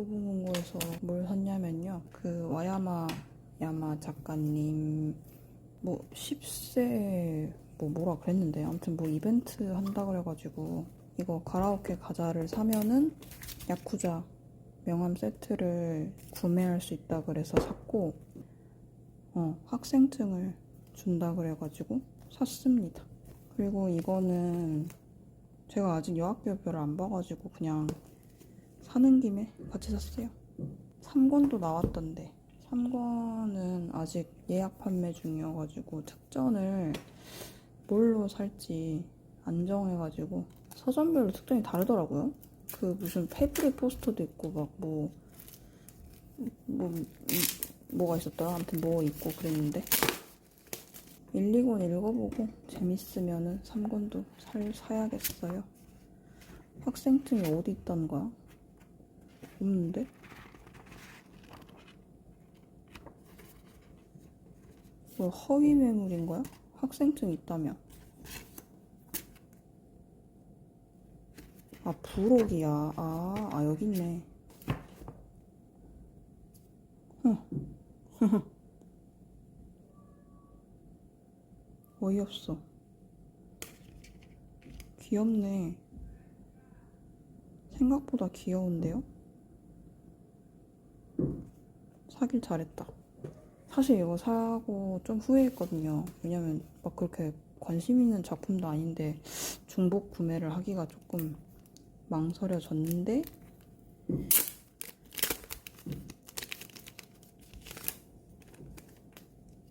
교보문고에서 뭘 샀냐면요. 그 와야마 야마 작가님 뭐 10세 뭐 뭐라 그랬는데 아무튼 뭐 이벤트 한다 그래가지고 이거 가라오케 과자를 사면은 야쿠자 명함 세트를 구매할 수 있다 그래서 샀고 어 학생증을 준다 그래가지고 샀습니다. 그리고 이거는 제가 아직 여학교별을 안 봐가지고 그냥 사는 김에 같이 샀어요. 3권도 나왔던데 3권은 아직 예약 판매 중이어가지고 특전을 뭘로 살지 안 정해가지고 서점별로 특전이 다르더라고요. 그 무슨 패브릭 포스터도 있고 막 뭐 뭐, 뭐가 있었더라. 아무튼 뭐 있고 그랬는데 1, 2권 읽어보고 재밌으면은 3권도 살, 사야겠어요. 학생증이 어디 있다는 거야? 없는데? 뭐 허위 매물인 거야? 학생증 있다며. 아, 부록이야. 아, 아, 여기 있네. 어이없어. 귀엽네. 생각보다 귀여운데요? 사길 잘했다. 사실 이거 사고 좀 후회했거든요. 왜냐면 막 그렇게 관심 있는 작품도 아닌데 중복 구매를 하기가 조금 망설여졌는데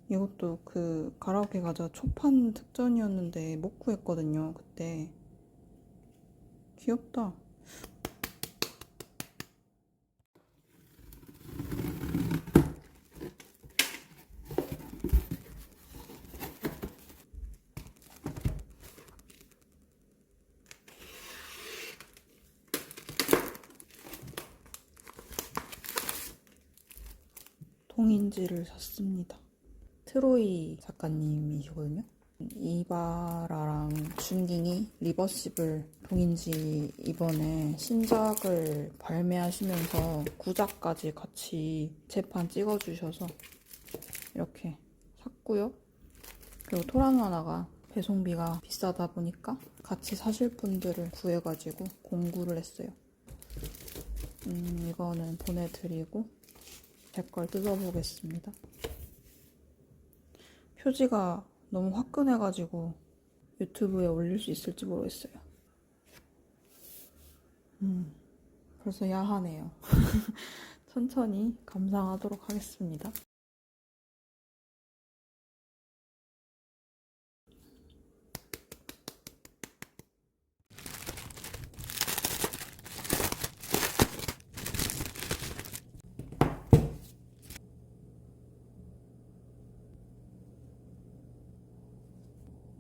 이것도 그 가라오케 가자 초판 특전이었는데 못 구했거든요. 그때 귀엽다. 동인지를 샀습니다. 트로이 작가님이시거든요. 이바라랑 준깅이 리버시블 동인지 이번에 신작을 발매하시면서 구작까지 같이 재판 찍어주셔서 이렇게 샀고요. 그리고 토라노 하나가 배송비가 비싸다 보니까 같이 사실 분들을 구해가지고 공구를 했어요. 음, 이거는 보내드리고 제 걸 뜯어보겠습니다. 표지가 너무 화끈해가지고 유튜브에 올릴 수 있을지 모르겠어요. 음, 벌써 야하네요. 천천히 감상하도록 하겠습니다.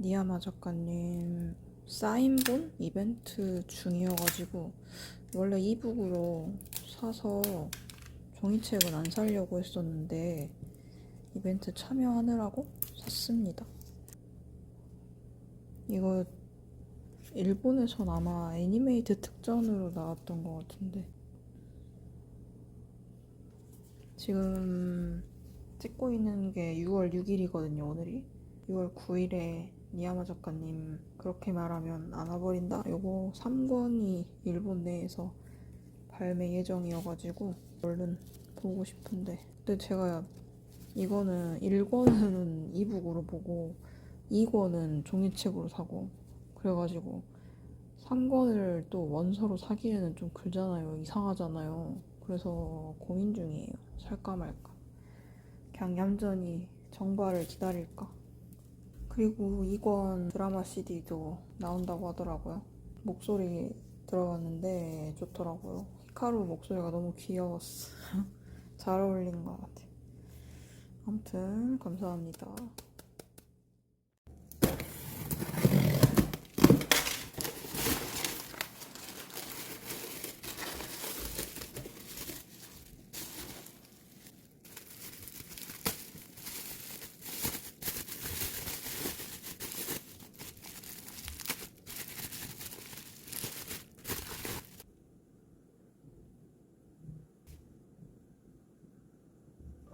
니야마 작가님 사인본 이벤트 중이어가지고 원래 이북으로 사서 종이책은 안 사려고 했었는데 이벤트 참여하느라고 샀습니다. 이거 일본에선 아마 애니메이트 특전으로 나왔던 것 같은데 지금 찍고 있는 게 6월 6일이거든요 오늘이 6월 9일에 니야마 작가님 그렇게 말하면 안 와버린다? 요거 3권이 일본 내에서 발매 예정이어가지고 얼른 보고 싶은데. 근데 제가 이거는 1권은 이북으로 보고 2권은 종이책으로 사고 그래가지고 3권을 또 원서로 사기에는 좀 글잖아요. 이상하잖아요. 그래서 고민 중이에요. 살까 말까. 그냥 얌전히 정발을 기다릴까 그리고 이권 드라마 CD도 나온다고 하더라고요. 목소리 들어봤는데 좋더라고요. 히카루 목소리가 너무 귀여웠어. 잘 어울리는 것 같아. 아무튼 감사합니다.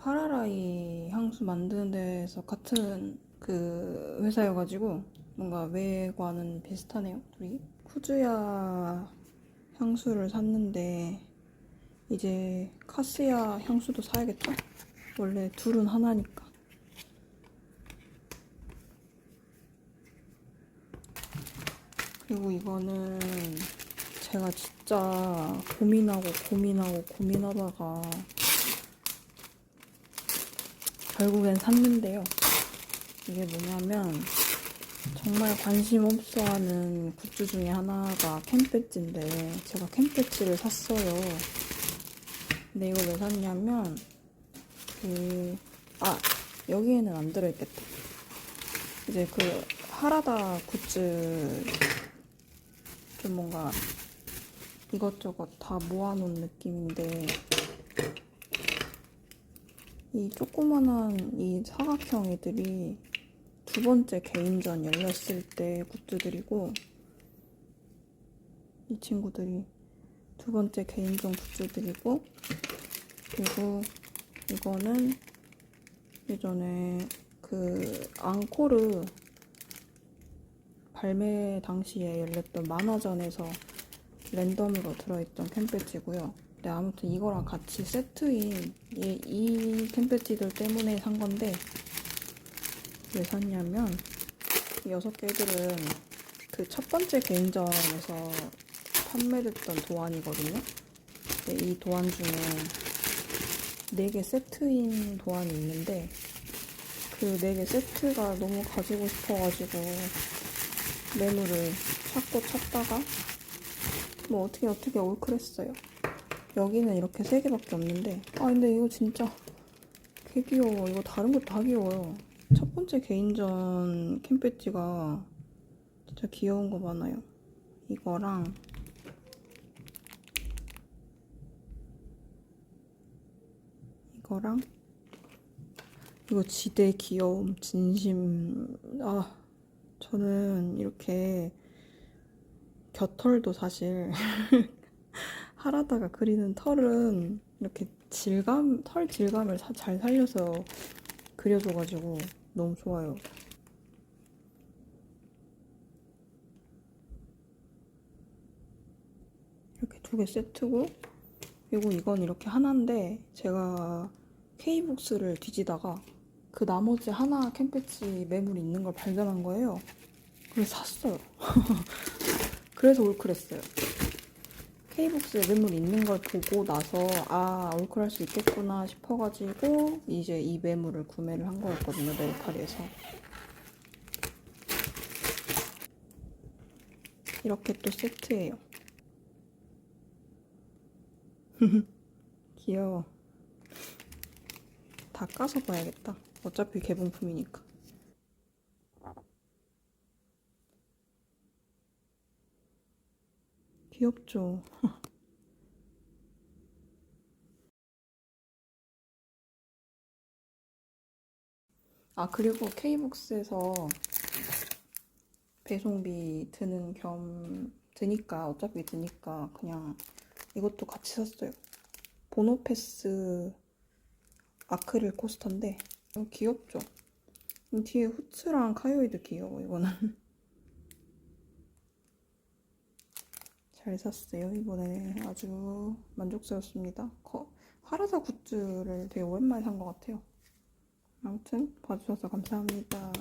파라라이 향수 만드는 데에서 같은 그 회사여가지고 뭔가 외관은 비슷하네요, 둘이. 쿠즈야 향수를 샀는데 이제 카스야 향수도 사야겠다. 원래 둘은 하나니까. 그리고 이거는 제가 진짜 고민하고 고민하고 고민하다가 결국엔 샀는데요. 이게 뭐냐면 정말 관심 없어 하는 굿즈 중에 하나가 캠배지인데 제가 캠배지를 샀어요. 근데 이걸 왜 샀냐면 그, 아, 여기에는 안 들어있겠다. 이제 그 하라다 굿즈 좀 뭔가 이것저것 다 모아놓은 느낌인데 이 조그만한 이 사각형 애들이 두 번째 개인전 열렸을 때 굿즈들이고 이 친구들이 두 번째 개인전 굿즈들이고 그리고 이거는 예전에 그 앙코르 발매 당시에 열렸던 만화전에서 랜덤으로 들어있던 캠배지고요. 근데 아무튼 이거랑 같이 세트인 이, 이 캠배지들 때문에 산 건데 왜 샀냐면 이 여섯 개들은 그 첫 번째 개인전에서 판매됐던 도안이거든요. 근데 이 도안 중에 네개 세트인 도안이 있는데 그네개 세트가 너무 가지고 싶어가지고 메뉴를 찾고 찾다가 뭐 어떻게 어떻게 올클했어요. 여기는 이렇게 세 개밖에 없는데 아 근데 이거 진짜 개 귀여워. 이거 다른 거다 귀여워요. 첫 번째 개인전 캠배지가 진짜 귀여운 거 많아요. 이거랑 이거랑 이거 지대 귀여움 진심 아 저는 이렇게 겨털도 사실 하라다가 그리는 털은 이렇게 질감 털 질감을 사- 잘 살려서 그려줘가지고 너무 좋아요. 이렇게 두 개 세트고 그리고 이건 이렇게 하나인데 제가 K북스를 뒤지다가 그 나머지 하나 캠패치 매물 있는 걸 발견한 거예요. 그래서 샀어요. 그래서 올클했어요. K북스에 매물 있는 걸 보고 나서 아 올클할 수 있겠구나 싶어가지고 이제 이 매물을 구매를 한 거였거든요 메ル카리에서 이렇게 또 세트예요. 귀여워. 다 까서 봐야겠다. 어차피 개봉품이니까. 귀엽죠? 아, 그리고 K북스에서 배송비 드는 겸 드니까, 어차피 드니까 그냥 이것도 같이 샀어요. 보노패스 아크릴 코스터인데 이거 귀엽죠? 이 뒤에 후츠랑 카요이도 귀여워 이거는 잘 샀어요 이번에. 아주 만족스럽습니다. 거, 하라사 굿즈를 되게 오랜만에 산 것 같아요. 아무튼 봐주셔서 감사합니다